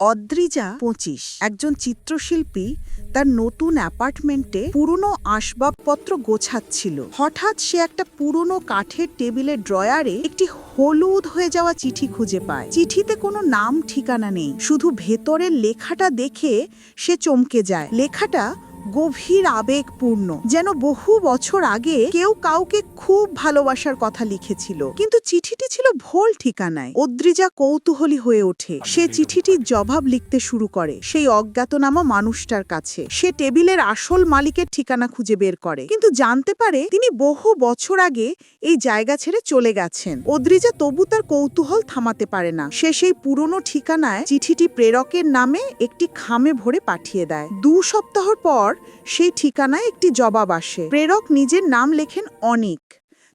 অদ্রিজা পঁচিশ। একজন চিত্রশিল্পী তার নতুন অ্যাপার্টমেন্টে পুরনো আসবাবপত্র গোছাচ্ছিল। হঠাৎ সে একটা পুরনো কাঠের টেবিলের ড্রয়ারে একটি হলুদ হয়ে যাওয়া চিঠি খুঁজে পায়। চিঠিতে কোনো নাম ঠিকানা নেই। শুধু ভেতরের লেখাটা দেখে সে চমকে যায়। লেখাটা গভীর আবেগপূর্ণ যেন বহু বছর আগে কেউ কাউকে খুব ভালোবাসার কথা লিখেছিল। কিন্তু চিঠিটি ছিল ভুল ঠিকানায়। অদ্রিজা কৌতূহলী হয়ে ওঠে। সে চিঠিটির জবাব লিখতে শুরু করে। সেই অজ্ঞাতনামা মানুষটার কাছে। সে টেবিলের আসল মালিকের ঠিকানা খুঁজে বের করে। কিন্তু জানতে পারে তিনি বহু বছর আগে এই জায়গা ছেড়ে চলে গেছেন। অদ্রিজা তবু তার কৌতূহল থামাতে পারে না। সে সেই পুরনো ঠিকানায় চিঠিটি প্রেরকের নামে একটি খামে ভরে পাঠিয়ে দেয়। দু সপ্তাহ পর সেই ঠিকানায় একটি জবাব আসে। প্রেরক নিজের নাম লেখেন অনিক।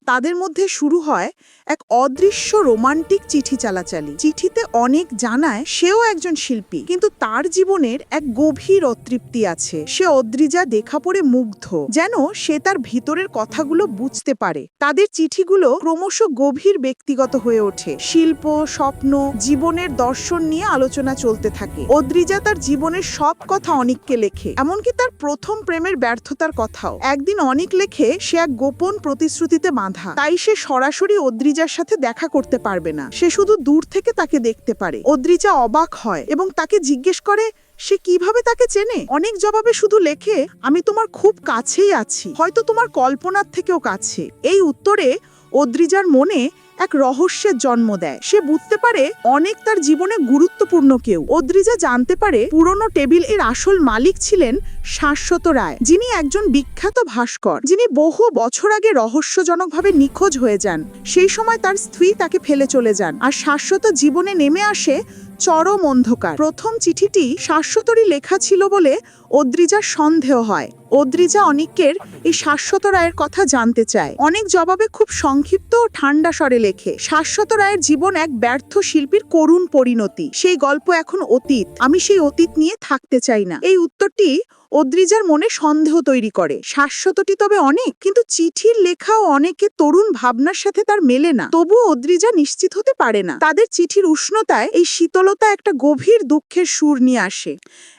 তাদের মধ্যে শুরু হয় এক অদৃশ্য রোমান্টিক চিঠি চালাচালি। চিঠিতে অনেক জানায় সেও একজন শিল্পী, কিন্তু তার জীবনের এক গভীর অতৃপ্তি আছে। সে অদ্রিজা দেখা পড়ে মুগ্ধ, যেন সে তার ভিতরের কথাগুলো বুঝতে পারে। তাদের চিঠিগুলো ক্রমশ গভীর ব্যক্তিগত হয়ে ওঠে। শিল্প, স্বপ্ন, জীবনের দর্শন নিয়ে আলোচনা চলতে থাকে। অদ্রিজা তার জীবনের সব কথা অনিককে লেখে, এমনকি তার প্রথম প্রেমের ব্যর্থতার কথাও। একদিন অনেক লেখে, সে এক গোপন প্রতিশ্রুতিতে বাঁধা তাই সে সরাসরি অদ্রিজার সাথে দেখা করতে পারবে না। সে শুধু দূর থেকে তাকে দেখতে পারে। অদ্রিজা অবাক হয় এবং তাকে জিজ্ঞেস করে, সে কীভাবে তাকে চেনে? অনেক জবাবে শুধু লেখে, আমি তোমার খুব কাছেই আছি। হয়তো তোমার কল্পনার থেকেও কাছে। এই উত্তরে অদ্রিজার মনে এক রহস্যের জন্ম দেয়। সে বুঝতে পারে অনেক তার জীবনে গুরুত্বপূর্ণ কেউ। অদ্রিজা জানতে পারে পুরনো টেবিলের আসল মালিক ছিলেন শাশ্বত রায়, যিনি একজন বিখ্যাত ভাস্কর। যিনি বহু বছর আগে রহস্যজনকভাবে নিখোঁজ হয়ে যান। সেই সময় তার স্ত্রী তাকে ফেলে চলে যান। আর শাশ্বত জীবনে নেমে আসে চরম অন্ধকার। প্রথম চিঠিটি শাশ্বতরী লেখা ছিল বলে অদ্রিজার সন্দেহ হয়। অদ্রিজা অনিকের এই শাশ্বত রায়ের কথা জানতে চায়। অনেক জবাবে খুব সংক্ষিপ্ত ও ঠান্ডা স্বরে লেখে, শাশ্বত রায়ের জীবন এক ব্যর্থ শিল্পীর করুণ পরিণতি। সেই গল্প এখন অতীত। আমি সেই অতীত নিয়ে থাকতে চাই না। এই উত্তরটি অদ্রিজার মনে সন্দেহ তৈরি করে। শাশ্বতটি তবে অনেক, কিন্তু চিঠির লেখাও অনেকে তরুণ ভাবনার সাথে তার মেলে না। তবুও অদ্রিজা নিশ্চিত হতে পারে না। তাদের চিঠির উষ্ণতায় এই শীতলতা একটা গভীর দুঃখের সুর নিয়ে আসে।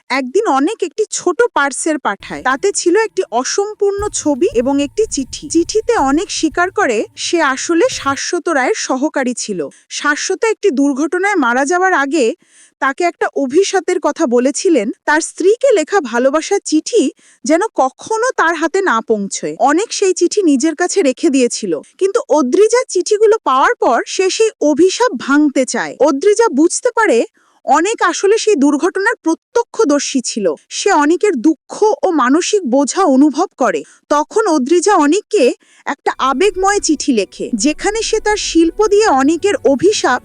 একদিন অনেক একটি ছোট পার্সেল পাঠায়। তাতে ছিল একটি অসম্পূর্ণ ছবি এবং একটি চিঠি। চিঠিতে অনেক স্বীকার করে সে আসলে শাশ্বত রায়ের সহকারী ছিল। শাশ্বত একটি দুর্ঘটনায় মারা যাওয়ার আগে তাকে একটা অভিশাতের কথা বলেছিলেন, তার স্ত্রীকে লেখা ভালোবাসার চিঠি যেন কখনো তার হাতে না পৌঁছয়। অনেক সেই চিঠি নিজের কাছে রেখে দিয়েছিল। কিন্তু অদ্রিজা চিঠিগুলো পাওয়ার পর সে সেই অভিশাপ ভাঙতে চায়। অদ্রিজা বুঝতে পারে অনেক আসলে সেই দুর্ঘটনার প্রত্যক্ষদর্শী ছিল। সে অনেকের দুঃখ ও মানসিক বোঝা অনুভব করে। তখন অদ্রিজা অনেককে একটা আবেগময় চিঠি লেখে, যেখানে সে তার শিল্প দিয়ে অনেকের অভিশাপ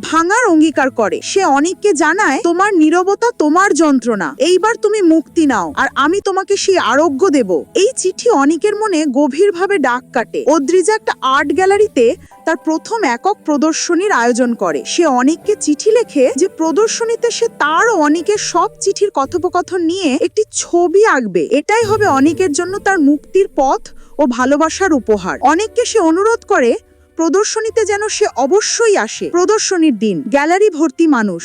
ভাঙার অঙ্গীকার করে। সে অনেককে জানায়, তোমার নীরবতা তোমার যন্ত্রণা। এইবার তুমি মুক্তি নাও, আর আমি তোমাকে সেই আরোগ্য দেব। এই চিঠি অনেকের মনে গভীরভাবে ডাক কাটে। অদ্রিজা একটা আর্ট গ্যালারিতে তার প্রথম একক প্রদর্শনীর আয়োজন করে। সে অনেককে চিঠি লেখে যে প্রদর্শনীতে সে তার অনেকের সব চিঠির কথোপকথন নিয়ে একটি ছবি আঁকবে। এটাই হবে অনেকের জন্য তার মুক্তির পথ ও ভালোবাসার উপহার। অনেককে সে অনুরোধ করে প্রদর্শনীতে যেন সে অবশ্যই আসে। প্রদর্শনীর দিন, গ্যালারি ভর্তি মানুষ।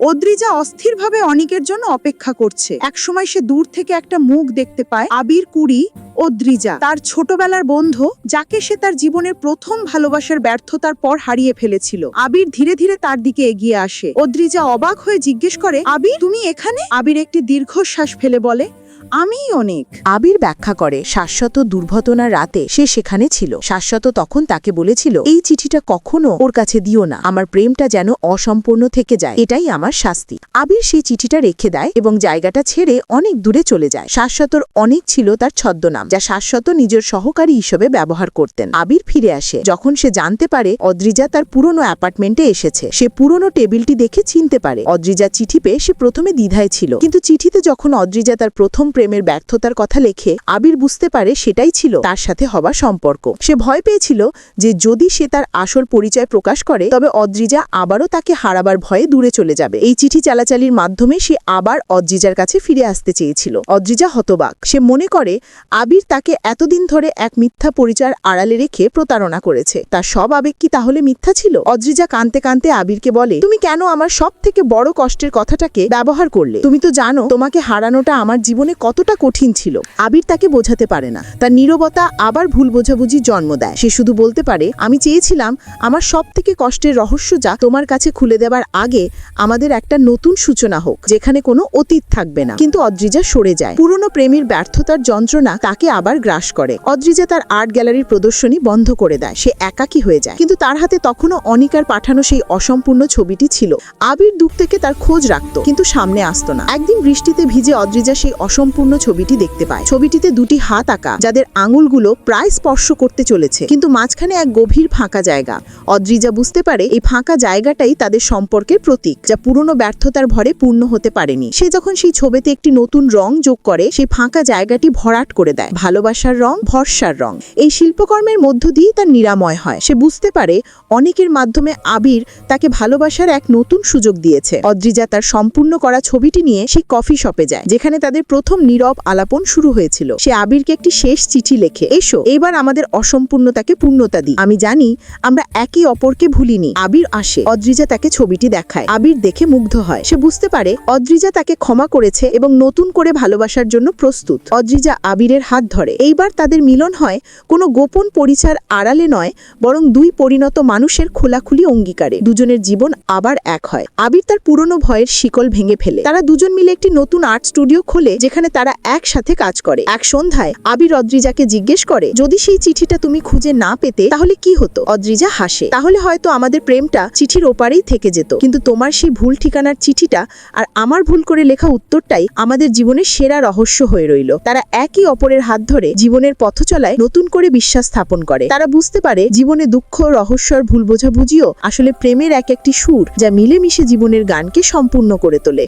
অদ্রিজা অস্থিরভাবে অনেকের জন্য অপেক্ষা করছে। একসময় সে দূর থেকে একটা মুখ দেখতে পায় আবির কুড়ি অদ্রিজা। তার ছোটবেলার বন্ধু, যাকে সে তার জীবনের প্রথম ভালোবাসার ব্যর্থতার পর হারিয়ে ফেলেছিল। আবির ধীরে ধীরে তার দিকে এগিয়ে আসে। অদ্রিজা অবাক হয়ে জিজ্ঞেস করে, আবির, তুমি এখানে? আবির একটি দীর্ঘশ্বাস ফেলে বলে আমি অনেক। আবির ব্যাখ্যা করে, শাশ্বত দুর্ঘটনার রাতে সে সেখানে ছিল। শাশ্বত তখন তাকে বলেছিল, এই চিঠিটা কখনো ওর কাছে দিও না। আমার প্রেমটা যেন অসম্পূর্ণ থেকে যায়। এটাই আমার শাস্তি। আবির সেই চিঠিটা রেখে দেয় এবং জায়গাটা ছেড়ে অনেক দূরে চলে যায়। শাশ্বতর অনেক ছিল তার ছদ্মনাম, যা শাশ্বত নিজের সহকারী হিসেবে ব্যবহার করতেন। আবির ফিরে আসে। যখন সে জানতে পারে, অদ্রিজা তার পুরনো অ্যাপার্টমেন্টে এসেছে। সে পুরনো টেবিলটি দেখে চিনতে পারে। অদ্রিজা চিঠি পেয়ে সে প্রথমে দ্বিধায় ছিল। কিন্তু চিঠিতে যখন অদ্রিজা তার প্রথম প্রেমের ব্যর্থতার কথা লেখে আবির বুঝতে পারে সেটাই ছিল তার সাথে হওয়া সম্পর্ক। সে ভয় পেয়েছিল যে যদি সে তার আসল পরিচয় প্রকাশ করে, তবে অদ্রিজা আবারও তাকে হারাবার ভয়ে দূরে চলে যাবে। এই চিঠি চালাচালির মাধ্যমে সে আবার অদ্রিজার কাছে ফিরে আসতে চেয়েছিল। অদ্রিজা হতবাক। সে মনে করে, আবির তাকে এতদিন ধরে এক মিথ্যা পরিচয়ের আড়ালে রেখে প্রতারণা করেছে। তার সব আবেগ কি তাহলে মিথ্যা ছিল? অদ্রিজা কানতে কানতে আবিরকে বলে, তুমি কেন আমার সব থেকে বড় কষ্টের কথাটাকে ব্যবহার করলে? তুমি তো জানো, তোমাকে হারানোটা আমার জীবনে কতটা কঠিন ছিল, আবির তাকে বোঝাতে পারে না। তার নীরবতা আবার ভুল বোঝাবুঝি জন্ম দেয়। সে শুধু বলতে পারে, আমি চেয়েছিলাম আমার সব থেকে কষ্টের রহস্য যা তোমার কাছে খুলে দেবার আগে আমাদের একটা নতুন সূচনা হোক, যেখানে কোনো অতীত থাকবে না। কিন্তু অদ্রিজা সরে যায়। পুরনো প্রেমের ব্যর্থতার যন্ত্রণা তাকে আবার গ্রাস করে। অদ্রিজা তার আর্ট গ্যালারির প্রদর্শনী বন্ধ করে দেয়। সে একাকী হয়ে যায়। কিন্তু তার হাতে তখনও অনিকার পাঠানো সেই অসম্পূর্ণ ছবিটি ছিল। আবির দুঃখ থেকে তার খোঁজ রাখত, কিন্তু সামনে আসতো না। একদিন বৃষ্টিতে ভিজে অদ্রিজা সেই অসম্পূর্ণ ছবিটি দেখতে পায়। ছবিটিতে দুটি হাত আঁকা, যাদের আঙুলগুলো প্রায় স্পর্শ করতে চলেছে, কিন্তু মাঝখানে এক গভীর ফাঁকা জায়গা। অদ্রিজা বুঝতে পারে এই ফাঁকা জায়গাটাই তাদের সম্পর্কের প্রতীক, যা পুরনো ব্যর্থতার ভরে পূর্ণ হতে পারেনি। সে যখন সেই ছবিতে একটি নতুন রং যোগ করে সেই ফাঁকা জায়গাটি ভরাট করে দেয়। ভালোবাসার রং, ভরসার রং। এই শিল্পকর্মের মধ্য দিয়ে তার নিরাময় হয়। সে বুঝতে পারে অনেকের মাধ্যমে আবির তাকে ভালোবাসার এক নতুন সুযোগ দিয়েছে। অদ্রিজা তার সম্পূর্ণ করা ছবিটি নিয়ে সেই কফি শপে যায়, যেখানে তাদের প্রথম নীরব আলাপন শুরু হয়েছিল। সে আবিরকে একটি শেষ চিঠি লেখে, এসো, এবার আমাদের অসম্পূর্ণতাকে পূর্ণতা দিই। আমি জানি আমরা একে অপরকে ভুলিনি। আবির আসে, অদ্রিজা তাকে ছবিটি দেখায়। আবির দেখে মুগ্ধ হয়। সে বুঝতে পারে অদ্রিজা তাকে ক্ষমা করেছে এবং নতুন করে ভালোবাসার জন্য প্রস্তুত। অদ্রিজা আবিরের হাত ধরে। এইবার তাদের মিলন হয় কোনো গোপন পরিচার আড়ালে নয়, বরং দুই পরিণত মানুষের খোলাখুলি অঙ্গীকারে। দুজনের জীবন আবার এক হয়। আবির তার পুরনো ভয়ের শিকল ভেঙে ফেলে। তারা দুজন মিলে একটি নতুন আর্ট স্টুডিও খোলে, যেখানে তারা একসাথে কাজ করে। এক সন্ধ্যায় আবির অদ্রিজাকে জিজ্ঞেস করে, যদি সেই চিঠিটা তুমি খুঁজে না পেতে, তাহলে কি হতো? অদ্রিজা হাসে, তাহলে হয়তো আমাদের প্রেমটা চিঠির ওপারেই থেকে যেত। কিন্তু তোমার সেই ভুল ঠিকানার চিঠিটা আর আমার ভুল করে লেখা উত্তরটাই আমাদের জীবনের সেরা রহস্য হয়ে রইল। তারা একই অপরের হাত ধরে জীবনের পথ চলায় নতুন করে বিশ্বাস স্থাপন করে। তারা বুঝতে পারে জীবনে দুঃখ, রহস্য আর ভুল বোঝাবুঝিও আসলে প্রেমের এক একটি সুর যা মিলেমিশে জীবনের গানকে সম্পূর্ণ করে তোলে।